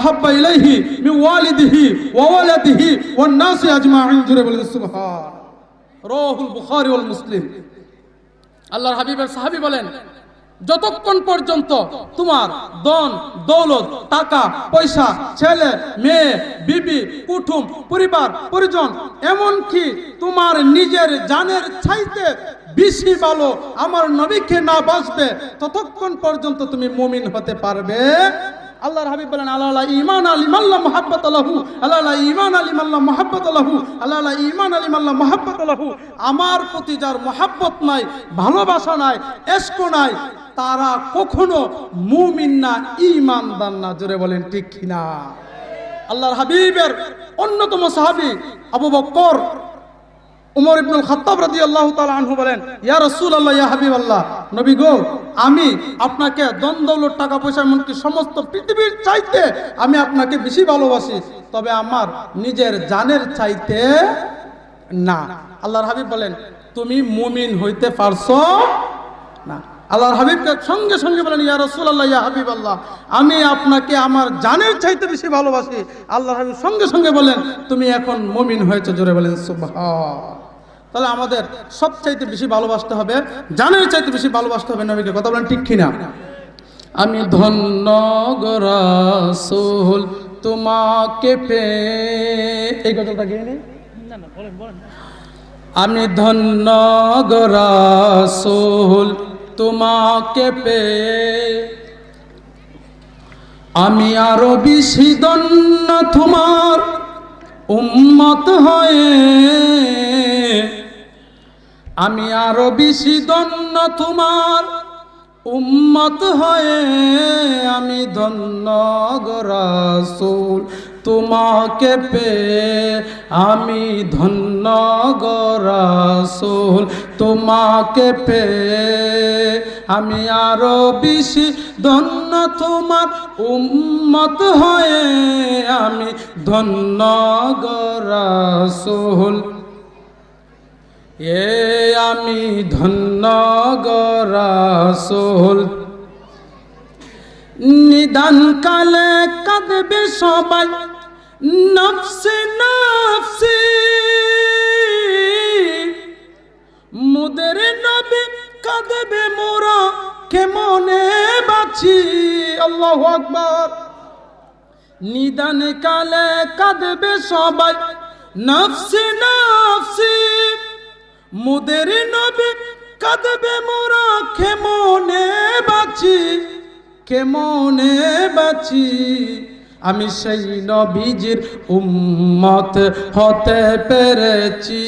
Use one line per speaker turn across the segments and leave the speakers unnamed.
আহাব্ব ইলাইহি মি ওয়ালিদিহি ওয়া ওয়ালাদিহি ওয়ান নাস আজমাইন, জুরে বলেন সুবহান। রাহুল বুখারী ওয়াল মুসলিম। আল্লাহর হাবিবের সাহাবী বলেন, যতক্ষণ পর্যন্ত তোমার দন দৌলত, টাকা, পয়সা, ছেলে, মেয়ে, বিবি, কুটুম, পরিবার, পরিজন, এমনকি তোমার নিজের জানের চাইতে বেশি ভালো আমার নবীকে না বাঁচবে ততক্ষণ পর্যন্ত তুমি মুমিন হতে পারবে। আল্লাহর হাবিব বলেন, আল্লাহ ইমান আলী মাল্লা মোহাব্বত আলাহু, আল্লাহ ইমান আলী মাল্লা মোহাব্বত আলাহু, আল্লাহ ইমান আলী মাল্লা মোহাব্বত আলাহু। আমার প্রতি যার মোহাব্বত নাই, ভালোবাসা নাই এসকো নাই, তারা কখনো মুমিন না ইমানদার না, জোরে বলেন ঠিক কিনা? আল্লাহর হাবিবের অন্যতম সাহাবী আবু বকর উমর ইবনুল খাত্তাব রাদিয়াল্লাহু তাআলা আনহু বলেন, ইয়া রাসূলুল্লাহ, ইয়া হাবিবাল্লাহ, নবী গো, আমি আপনাকে দন দৌলত, টাকা পয়সা, এমনকি সমস্ত পৃথিবীর চাইতে আমি আপনাকে বেশি ভালোবাসি। তবে আমার নিজের জানের চাইতে না। আল্লাহর হাবিব বলেন, তুমি মুমিন হইতে পারছ না। আল্লাহর হাবিবকে সঙ্গে সঙ্গে বলেন, ইয়া রাসূলুল্লাহ, ইয়া হাবিবাল্লাহ, আমি আপনাকে আমার জানের চাইতে বেশি ভালোবাসি। আল্লাহর হাবিব সঙ্গে সঙ্গে বলেন, তুমি এখন মুমিন হয়েছে। জোরে বলেন, সুবহান তাহলে আমাদের সব চাইতে বেশি ভালোবাসতে হবে জানের চাইতে বেশি ভালোবাসতে হবে নবীকে। কথা বলেন ঠিক কিনা? আমি ধন্য গরাসুল তোমাকে পে এই গজলটা গিয়ে আমি ধন্য গরাসুল তোমাকে পে আমি আরও বেশি ধন্য তোমার উম্মত হয়ে আমি আরও বেশি দন্য তোমার। উম্মত হয়ে আমি ধন্য গরাসুল তোমাকে পে আমি ধন্য গরাসুল তোমাকে পে আমি আরও বেশি ধন্য তোমার। উম্মত হয়ে আমি ধন্য গরাসুল এ আমি ধন্য গরাসুল নিদান কালে কাঁদবে সবাই, নফসে নফসি। মুদের নবী কাঁদবে মোরা, কেমনে বাঁচি? আল্লাহু আকবার। নিদান কালে কাঁদবে সবাই, নফসি নফসি। মুদের নবী কাঁদবে মোরা কেমনে বাঁচি? কেমনে বাঁচি? আমি সেই নবীজির উম্মত হতে পেরেছি।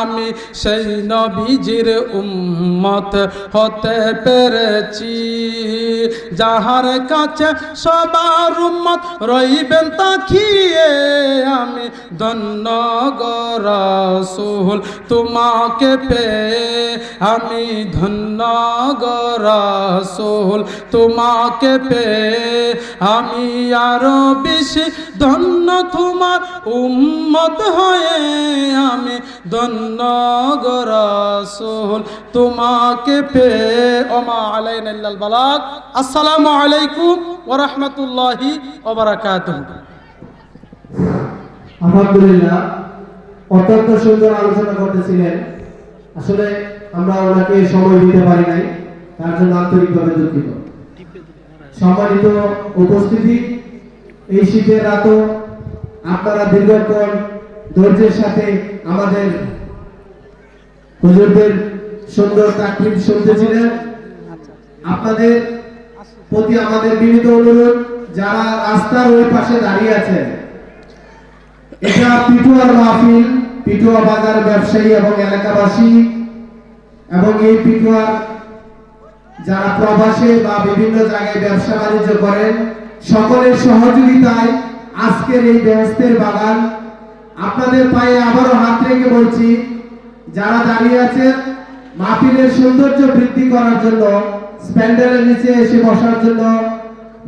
আমি সেই নবীজির উম্মত হতে পেরেছি। যাহার কাছে সবার উম্মত রইবেন তাকিয়ে আমি ধন্য গরাসুল তোমাকে পে আমি ধন্য গরাসুল তোমাকে পে আমি আরও বেশি ধন্য তোমার উম্মত হয়ে আমি ধন্য গরাসুল তোমাকে পে ওমা আলাইনা ইল্লাল বালাগ। আসসালামু আলাইকুম ওয়া রাহমাতুল্লাহি ওয়া বারাকাতুহু।
আলহামদুলিল্লাহ, অত্যন্ত সুন্দর আলোচনা করতেছিলেন। আসলে আমরা ওনাকে সময় দিতে পারি নাই, তার জন্য আন্তরিকভাবে দুঃখিত। সম্মানিত উপস্থিতি এই শীতের রাতও আপনারা দীর্ঘক্ষণ ধৈর্যের সাথে আমাদের হুজুরদের সুন্দর তাকলিফ শুনতেছিলেন। আপনাদের প্রতি আমাদের বিনীত অনুরোধ, যারা রাস্তার ওই পাশে দাঁড়িয়ে আছেন, এটা পিটুয়ার মাহফিল, পিটুয়া বাজার ব্যবসায়ী এবং এলাকাবাসী, এবং এই পিটুয়ার যারা প্রবাসে বা বিভিন্ন জায়গায় ব্যবসা বাণিজ্য করেন সকলের সহযোগিতায় আজকের এই ব্যস্তের বাগান। আপনাদের পায়ে আবারও হাত রেখে বলছি, যারা দাঁড়িয়ে আছেন, মাহফিলের সৌন্দর্য বৃদ্ধি করার জন্য, স্প্যান্ডেলের নিচে এসে বসার জন্য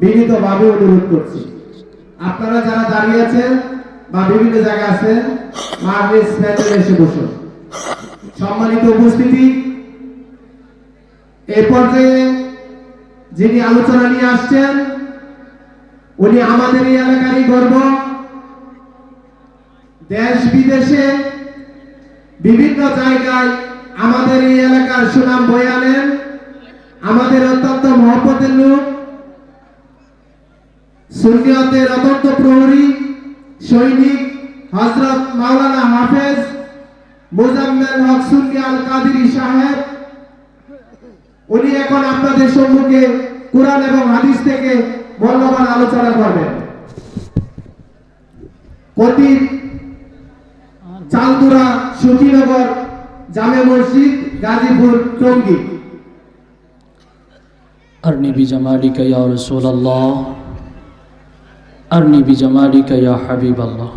বিনীতভাবে অনুরোধ করছি। আপনারা যারা দাঁড়িয়ে আছেন বা বিভিন্ন জায়গায় আছেন, মাহফিল স্প্যান্ডেলে এসে বসুন। সম্মানিত উপস্থিতি এই পর্যায়ে যিনি আলোচনা নিয়ে আসছেন উনি আমাদের এই এলাকারই গর্ব। দেশ বিদেশে বিভিন্ন জায়গায় আমাদের এই এলাকার সুনাম বয়ে আনেন। আমাদের অত্যন্ত মহব্বতের লোক। সুন্নিয়তের অত্যন্ত প্রহরী সৈনিক হজরত মাওলানা হাফেজ মুজাম্মেল হক সুন্নি কাদিরি সাহেব। উনি এখন আপনাদের সম্মুখে কোরআন এবং হাদিস থেকে মূল্যবান আলোচনা করবেন কতিব চালদুরা সুখীনগর জামে মসজিদ গাজীপুর টঙ্গী
أرني بجمالك يا رسول الله أرني بجمالك يا حبيب الله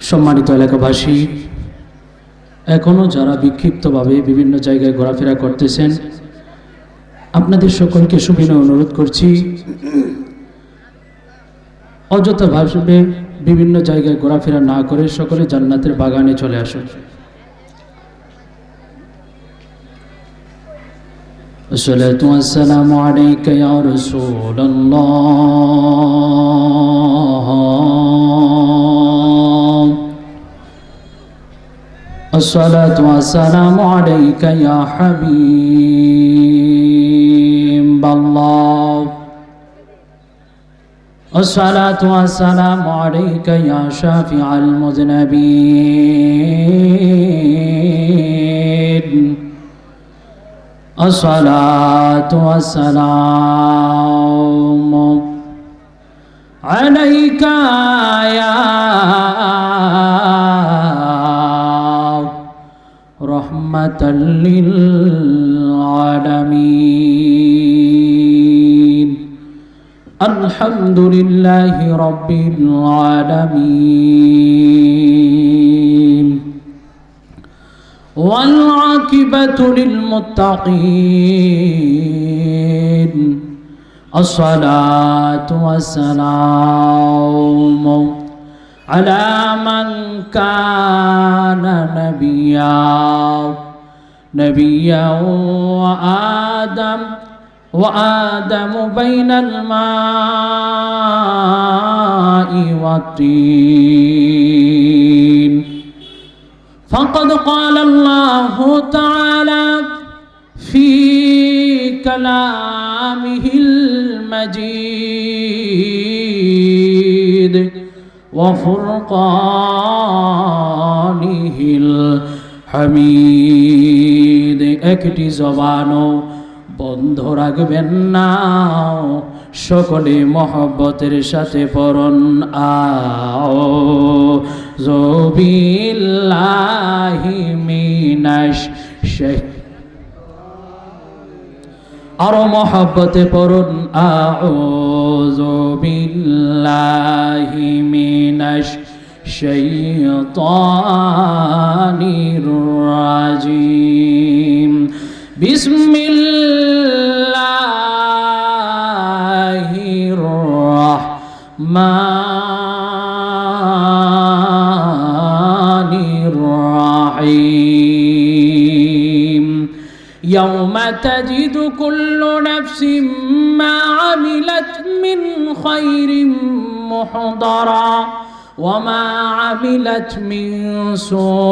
সম্মানিত এলাকাবাসী এখনও যারা বিক্ষিপ্তভাবে বিভিন্ন জায়গায় ঘোরাফেরা করতেছেন আপনাদের সকলকে সুবিনয় অনুরোধ করছি অযথা ভাবে বিভিন্ন জায়গায় ঘোরাফেরা না করে সকলে জান্নাতের বাগানে চলে আসুন الصلاة والسلام عليك يا رسول الله الصلاة والسلام عليك يا حبيب الصلاة والسلام عليك يا شافع المذنبين. الصلاة والسلام عليك يا رحمة للعالمين. الحمد لله رب العالمين والعاقبة للمتقين الصلاة والسلام على من كان نبيا نبيا وآدم وآدم بين الماء والطين فقد قال الله تعالى في كلامه المجيد وفرقانه الحميد একটি জবানও বন্ধ রাখবেন না। সকলে মহব্বতের সাথে পরন আও আরও মহব্বতে পড়ুন। আউযু বিল্লাহি মিনাশ শাইতানির রাজিম। بسم الله الرحمن الرحيم. يوم تجد كل نفس ما عملت من خير محضرا وما عملت من سوء